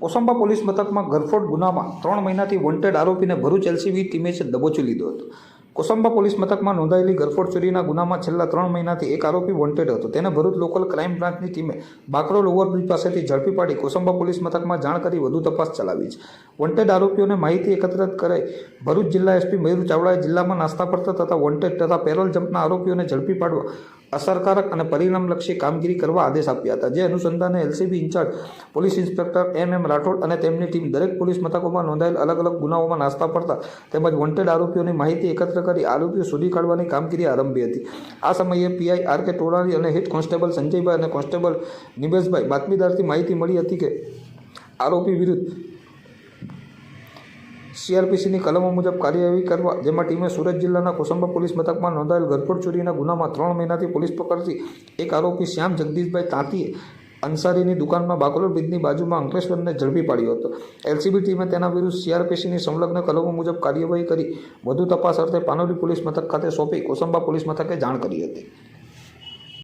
Kosamba police મથકમાં ગરફોડ ગુનામાં ત્રણ મહિનાથી વોન્ટેડ આરોપીને ભરૂચ એલસીબી ટીમે છે દબોચી લીધો હતો. કોસંબા પોલીસ મથકમાં નોંધાયેલી ગરફોડ ચોરીના ગુનામાં છેલ્લા ત્રણ મહિનાથી એક આરોપી વોન્ટેડ હતો. તેને ભરૂચ લોકલ ક્રાઇમ બ્રાન્ચની ટીમે બાકરોલ ઓવરબ્રિજ પાસેથી ઝડપી પાડી કોસંબા પોલીસ મથકમાં જાણ કરી વધુ તપાસ ચલાવી છે. વોન્ટેડ આરોપીઓને માહિતી એકત્રિત કરાઈ ભરૂચ જિલ્લા એસપી મયુર ચાવડાએ જિલ્લામાં નાસ્તા પડતા તથા વોન્ટેડ તથા પેરોલ જમ્પના આરોપીઓને ઝડપી પાડવા અસરકારક અને પરિણામલક્ષી કામગીરી કરવા આદેશ આપ્યા હતા. જે અનુસંધાને LCB incharge, police inspector M M Rathod અને તેમની ટીમ દરેક પોલીસ મથકોમાં નોંધાયેલ અલગ અલગ ગુનાઓમાં નાસ્તા પડતા તેમજ વોન્ટેડ આરોપીઓની માહિતી એકત્ર કરી આરોપીઓ શોધી કાઢવાની કામગીરી આરંભી હતી. આ સમયે પીઆઈ આર કે ટોળાલી અને હેડ કોન્સ્ટેબલ સંજયભાઈ અને કોન્સ્ટેબલ નિમેશભાઈ બાતમીદારથી માહિતી મળી હતી કે આરોપી વિરુદ્ધ સીઆરપીસીની કલમો મુજબ કાર્યવાહી કરવા, જેમાં ટીમે સુરત જિલ્લાના કોસંબા પોલીસ મથકમાં નોંધાયેલ ગરફોડ ચોરીના ગુનામાં ત્રણ મહિનાથી પોલીસ પકડતી એક આરોપી શ્યામ જગદીશભાઈ તાંતીએ અંસારીની દુકાનમાં બાકોલોર બ્રિજની બાજુમાં અંકલેશ્વરને ઝડપી પાડ્યો હતો. એલસીબી ટીમે તેના વિરુદ્ધ સીઆરપીસીની સંલગ્ન કલમો મુજબ કાર્યવાહી કરી વધુ તપાસ અર્થે પાનોલી પોલીસ મથક ખાતે સોંપી કોસંબા પોલીસ મથકે જાણ કરી હતી.